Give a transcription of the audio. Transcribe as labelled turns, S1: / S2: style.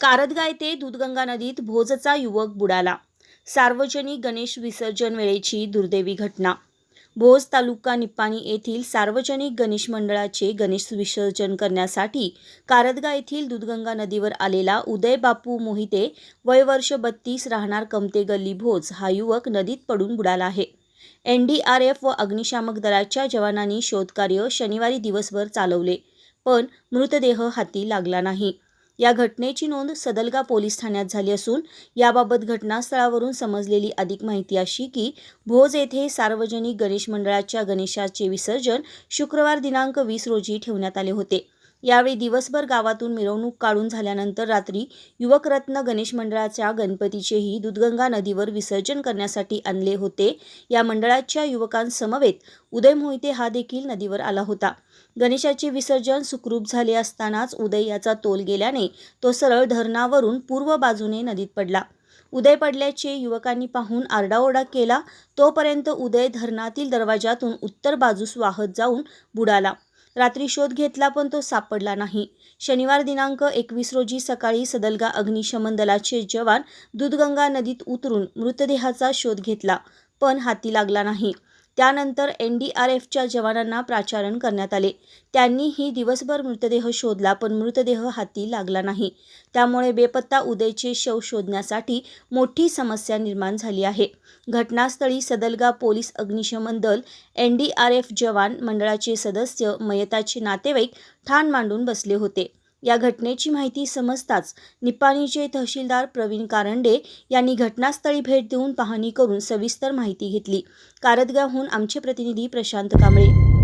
S1: कारदगा येथे दूधगंगा नदीत भोजचा युवक बुडाला. सार्वजनिक गणेश विसर्जन वेळेची दुर्दैवी घटना. भोज तालुका निप्पाणी येथील सार्वजनिक गणेश मंडळाचे गणेश विसर्जन करण्यासाठी कारदगा येथील दूधगंगा नदीवर आलेला उदय बापू मोहिते वय वर्ष बत्तीस राहणार कमते गल्ली भोज हा युवक नदीत पडून बुडाला आहे. एन डी आर एफ व अग्निशामक दलाच्या जवानांनी शोधकार्य शनिवारी दिवसभर चालवले पण मृतदेह हाती लागला नाही. या घटनेची नोंद सदलगा पोलीस ठाण्यात झाली असून याबाबत घटनास्थळावरून समजलेली अधिक माहिती अशी की भोज येथे सार्वजनिक गणेश मंडळाच्या गणेशाचे विसर्जन शुक्रवार दिनांक वीस रोजी ठेवण्यात आले होते. यावेळी दिवसभर गावातून मिरवणूक काढून झाल्यानंतर रात्री युवकरत्न गणेश मंडळाच्या गणपतीचेही दुधगंगा नदीवर विसर्जन करण्यासाठी आणले होते. या मंडळाच्या युवकांसमवेत उदय मोहिते हा देखील नदीवर आला होता. गणेशाचे विसर्जन सुखरूप झाले असतानाच उदय याचा तोल गेल्याने तो सरळ धरणावरून पूर्व बाजूने नदीत पडला. उदय पडल्याचे युवकांनी पाहून आरडाओरडा केला. तोपर्यंत उदय धरणातील दरवाजातून उत्तर बाजूस वाहत जाऊन बुडाला. रात्री शोध घेतला पण तो सापडला नाही. शनिवार दिनांक एकवीस रोजी सकाळी सदलगा अग्निशमन दलाचे जवान दूधगंगा नदीत उतरून मृतदेहाचा शोध घेतला पण हाती लागला नाही. त्यानंतर एन डी आर एफच्या जवानांना प्राचारण करण्यात आले. त्यांनीही दिवसभर मृतदेह शोधला पण मृतदेह हाती लागला नाही. त्यामुळे बेपत्ता उदयचे शव शोधण्यासाठी मोठी समस्या निर्माण झाली आहे. घटनास्थळी सदलगा पोलीस अग्निशमन दल एन डी आर एफ जवान मंडळाचे सदस्य मयताचे नातेवाईक ठाण मांडून बसले होते. या घटनेची माहिती समजताच निपाणीचे तहसीलदार प्रवीण कारंडे यांनी घटनास्थळी भेट देऊन पाहणी करून सविस्तर माहिती घेतली. कारदगावहून आमचे प्रतिनिधी प्रशांत कांबळे.